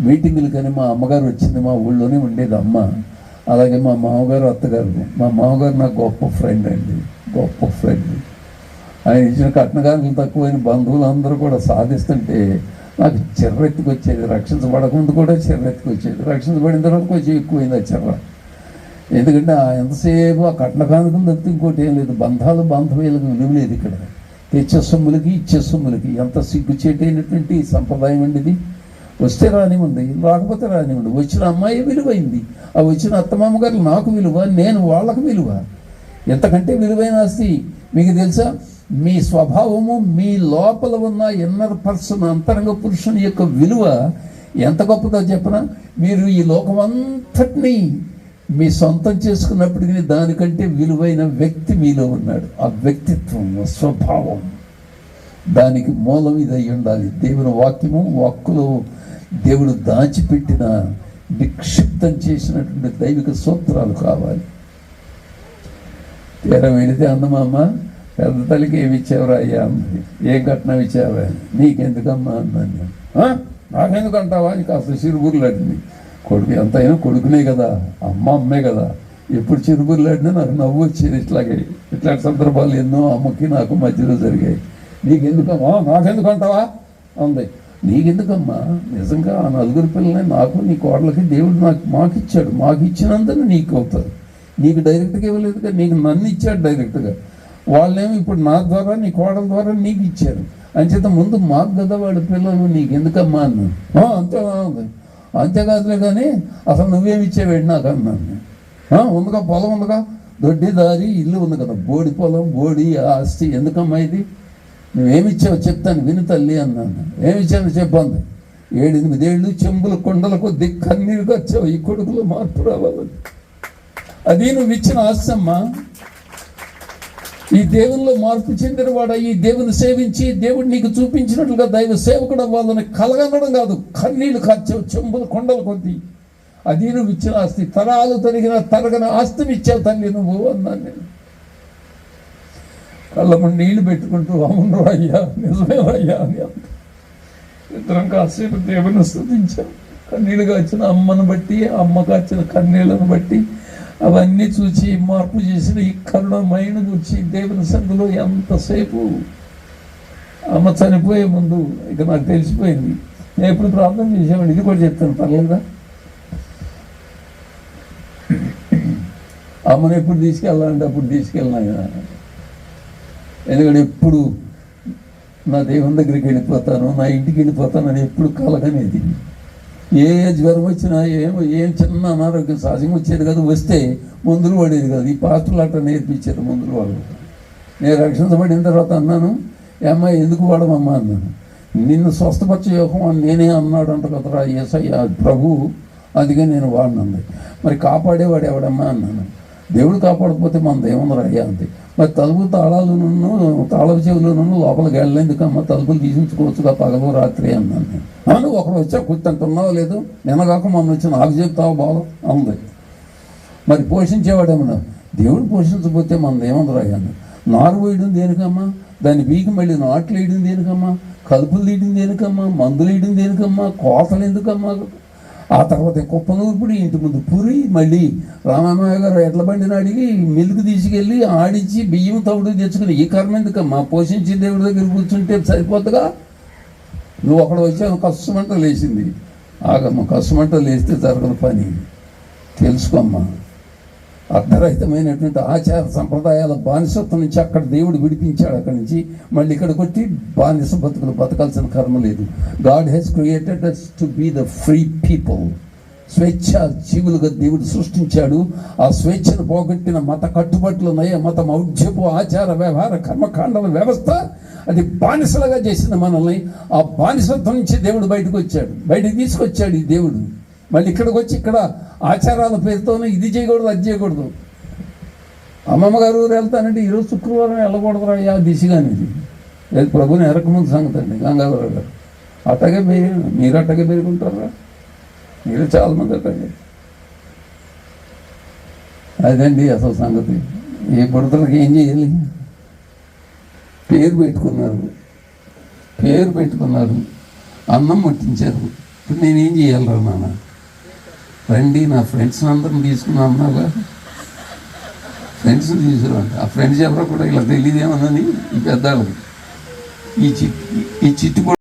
మీటింగులకని మా అమ్మగారు వచ్చింది మా ఊళ్ళోనే ఉండేది అమ్మ. అలాగే మా మామగారు అత్తగారు. మా మామగారు నాకు గొప్ప ఫ్రెండ్ అండి. గొప్ప ఫ్రెండ్ ఆయన ఇచ్చిన కట్నగారులు తక్కువైన బంధువులందరూ కూడా సాధిస్తుంటే నాకు చిర్రెత్తుకు వచ్చేది రక్షించబడకుండా కూడా చిర్రెత్తుకు వచ్చేది రక్షించబడిన తర్వాత కొంచెం ఎక్కువైంది ఆ చిర్ర. ఎందుకంటే ఆ ఎంతసేపు ఆ కట్నకానుకం తప్పితే ఇంకోటి ఏం లేదు. బంధాలు బాంధవ్యాలకు విలువ లేదు ఇక్కడ. తెచ్చే సొమ్ములకి ఇచ్చే సొమ్ములకి. ఎంత సిగ్గుచేటైనటువంటి సంప్రదాయం అండి ఇది. వస్తే రానివ్వండి రాకపోతే రానివ్వండి. వచ్చిన అమ్మాయి విలువైంది. ఆ వచ్చిన అత్తమామ గారు నాకు విలువ నేను వాళ్ళకు విలువ. ఎంతకంటే విలువైన ఆస్తి? మీకు తెలుసా? మీ స్వభావము మీ లోపల ఉన్న ఇన్నర్ పర్సన్ అంతరంగ పురుషుని యొక్క విలువ ఎంత గొప్పదో చెప్పిన? మీరు ఈ లోకమంతటినీ మీ సొంతం చేసుకున్నప్పటికీ దానికంటే విలువైన వ్యక్తి మీలో ఉన్నాడు. ఆ వ్యక్తిత్వం స్వభావం. దానికి మూలం ఇది అయి ఉండాలి. దేవుని వాక్యము వాక్కులో దేవుడు దాచిపెట్టిన నిక్షిప్తం చేసినటువంటి దైవిక సూత్రాలు కావాలి. తీరం వెళితే అందమమ్మ పెద్ద తల్లికి ఏమి ఇచ్చావురా అయ్యా అన్నది ఏం కట్నం ఇచ్చావా నీకెందుకమ్మా అన్నాను నేను. నాకెందుకు అంటావా అని కాస్త చిరుగురులాడింది కొడుకు ఎంతైనా కొడుకునే కదా అమ్మ అమ్మే కదా. ఎప్పుడు చిరుగురులాడినా నాకు నవ్వు వచ్చేది ఇట్లాగే. ఇట్లాంటి సందర్భాలు ఎన్నో అమ్మకి నాకు మధ్యలో జరిగాయి. నీకెందుకమ్మా? నాకెందుకు అంటావా అంది. నీకెందుకమ్మా? నిజంగా ఆ నలుగురు పిల్లల్ని నాకు నీ కోడలకి దేవుడు నాకు మాకు ఇచ్చాడు మాకు ఇచ్చినందుకు నీకు అవుతారు. నీకు డైరెక్ట్గా ఇవ్వలేదుగా నీకు నన్ను ఇచ్చాడు డైరెక్ట్గా. వాళ్ళేమో ఇప్పుడు నా ద్వారా నీ కోడల ద్వారా నీకు ఇచ్చారు. అంచేత ముందు మాకు కదా వాడి పిల్లలు నీకు ఎందుకమ్మా అన్నాను అంతే అంతేకాదులే కానీ అసలు నువ్వేమి ఇచ్చేవాడు నాకు అన్నాను ఉందిగా పొలం ఉందిగా. దొడ్డి దారి ఇల్లు ఉంది కదా. బోడి పొలం బోడి ఆస్తి ఎందుకమ్మా ఇది? నువ్వేమిచ్చావు చెప్తాను విను తల్లి అన్నాను. ఏమిచ్చాను చెప్పండి ఏడెనిమిదేళ్ళు చెంబుల కొండల కొద్ది కన్నీరుగా వచ్చావు. ఈ కొడుకులో మార్పు రావాలని అది నువ్వు ఇచ్చిన ఆస్తి అమ్మా ఈ దేవునిలో మార్పు చెందినవాడ ఈ దేవుని సేవించి దేవుడు నీకు చూపించినట్లుగా దైవ సేవకుడు అవ్వాలని కలగనడం కాదు. కన్నీళ్ళు కార్చావు చెంబుల కొండలు కొద్ది. అది నువ్వు ఇచ్చిన ఆస్తి. తరాలు తరిగిన తరగని ఆస్తిని ఇచ్చావు తల్లి నువ్వు అన్నాను నేను. కళ్ళము నీళ్ళు పెట్టుకుంటూ అవును అయ్యా నిజమే అయ్యా అని అంది. ఇద్దరం కాసేపు దేవుని స్థుతించాం. కన్నీళ్ళుగా వచ్చిన అమ్మను బట్టి అమ్మకు వచ్చిన కన్నీళ్ళను బట్టి అవన్నీ చూసి మార్పు చేసిన ఈ కరుణమైన గురించి దేవుని సంఘలో ఎంతసేపు? అమ్మ చనిపోయే ముందు ఇక నాకు తెలిసిపోయింది. నేను ఎప్పుడు ప్రార్థన చేసామండి ఇది కూడా చెప్తాను పర్లేదా? అమ్మను ఎప్పుడు తీసుకెళ్ళాలంటే అప్పుడు తీసుకెళ్ళినా ఎందుకంటే ఎప్పుడు నా దేవుని దగ్గరికి వెళ్ళిపోతాను నా ఇంటికి వెళ్ళిపోతాను అని ఎప్పుడు కలగనేది. ఏ జ్వరం వచ్చినా ఏం ఏం చిన్న అనారోగ్యం సహజంగా వచ్చేది కాదు వస్తే మందులు పడేది కాదు. ఈ పాత్రలు అట్లా నేర్పించారు మందులు వాళ్ళు. నేను రక్షించబడిన తర్వాత అన్నాను "ఏ అమ్మాయి ఎందుకు వాడమమ్మా అన్నాను. నిన్ను స్వస్థపరిచే యోగం అని నేనే అన్నాడు అంట కదరా ఏసయ్య ప్రభు అందుకే నేను వాడినంది. మరి కాపాడేవాడు ఎవడమ్మా? అన్నాను. దేవుడు కాపాడకపోతే మన ఏముందరా అయ్యా అంతే మరి తలుపు తాళాలను తాళపు చెవులను లోపలికి వెళ్ళేందుకమ్మా తలుపులు తీసించుకోవచ్చుగా పగలు రాత్రి అన్నాను నేను. అవును ఒకరు వచ్చా కూర్చుంటున్నావు లేదు? నిన్నగాక మొన్న వచ్చి నాకు చెప్తావు బాగా అంది మరి పోషించేవాడేమన్నా దేవుడు పోషించకపోతే మనది ఏముందరా అయ్యాను నారు వేయడం దేనికమ్మా? దాన్ని బీకి మళ్ళీ నాట్లు వేయడం దేనికమ్మా? కలుపులు తీయడం దేనికమ్మా? మందులు వేయడం దేనికమ్మా? కోతలు ఎందుకమ్మా? ఆ తర్వాత కుప్ప నూర్పుడి ఇంటి ముందు పురి మళ్ళీ రామామయ్య గారు ఎట్ల బండిని అడిగి మిల్క్ తీసుకెళ్ళి ఆడించి బియ్యం తవుడు తెచ్చుకుని ఈ కర్మ ఎందుకమ్మా? పోషించి దేవుడి దగ్గర కూర్చుంటే సరిపోతుందిగా నువ్వు అక్కడ వచ్చావు కష్టమంట లేచింది. ఆగమ్మ కష్టమంట లేస్తే జరగని పని. తెలుసుకోమ్మా అర్ధరహితమైనటువంటి ఆచార సంప్రదాయాల బానిసత్వం నుంచి అక్కడ దేవుడు విడిపించాడు అక్కడి నుంచి. మళ్ళీ ఇక్కడ కొట్టి బానిస బతుకులు బతకాల్సిన కర్మ లేదు. God he's created us to be the free people స్వేచ్ఛ జీవులుగా దేవుడు సృష్టించాడు. ఆ స్వేచ్ఛను పోగొట్టిన మత కట్టుబాట్లు ఉన్నాయి? ఆ మత మౌఢ్యపు ఆచార వ్యవహార కర్మకాండల వ్యవస్థ అది బానిసలుగా చేసింది మనల్ని. ఆ బానిసత్వం నుంచి దేవుడు బయటకు వచ్చాడు. బయటకు తీసుకొచ్చాడు ఈ దేవుడు. మళ్ళీ ఇక్కడికి వచ్చి ఇక్కడ ఆచారాల పేరుతోనే ఇది చేయకూడదు అది చేయకూడదు. అమ్మమ్మ గారు ఊరు వెళ్తానంటే ఈరోజు శుక్రవారం వెళ్ళకూడదురా అయ్యా దిశగానేది లేదు ప్రభుని ఎరకముందు సంగతి అండి గంగాధర గారు. అట్టగే మీరు మీరు అట్టగే పెరుగుంటారా మీరు చాలామంది అట్టగే. అదండి అసలు సంగతి? ఈ బుడతలకు ఏం చేయాలి? పేరు పెట్టుకున్నారు. పేరు పెట్టుకున్నారు. అన్నం ముట్టించారు. ఇప్పుడు నేనేం చేయాలరా నాన్న? రండి నా ఫ్రెండ్స్ అందరం తీసుకున్నా అన్నావా ఫ్రెండ్స్ని తీసుకురండి ఆ ఫ్రెండ్స్ ఎవరో కూడా ఇలా తెలియదేమోనని ఈ పెద్దవాళ్ళకి. ఈ చిట్ ఈ చిట్టు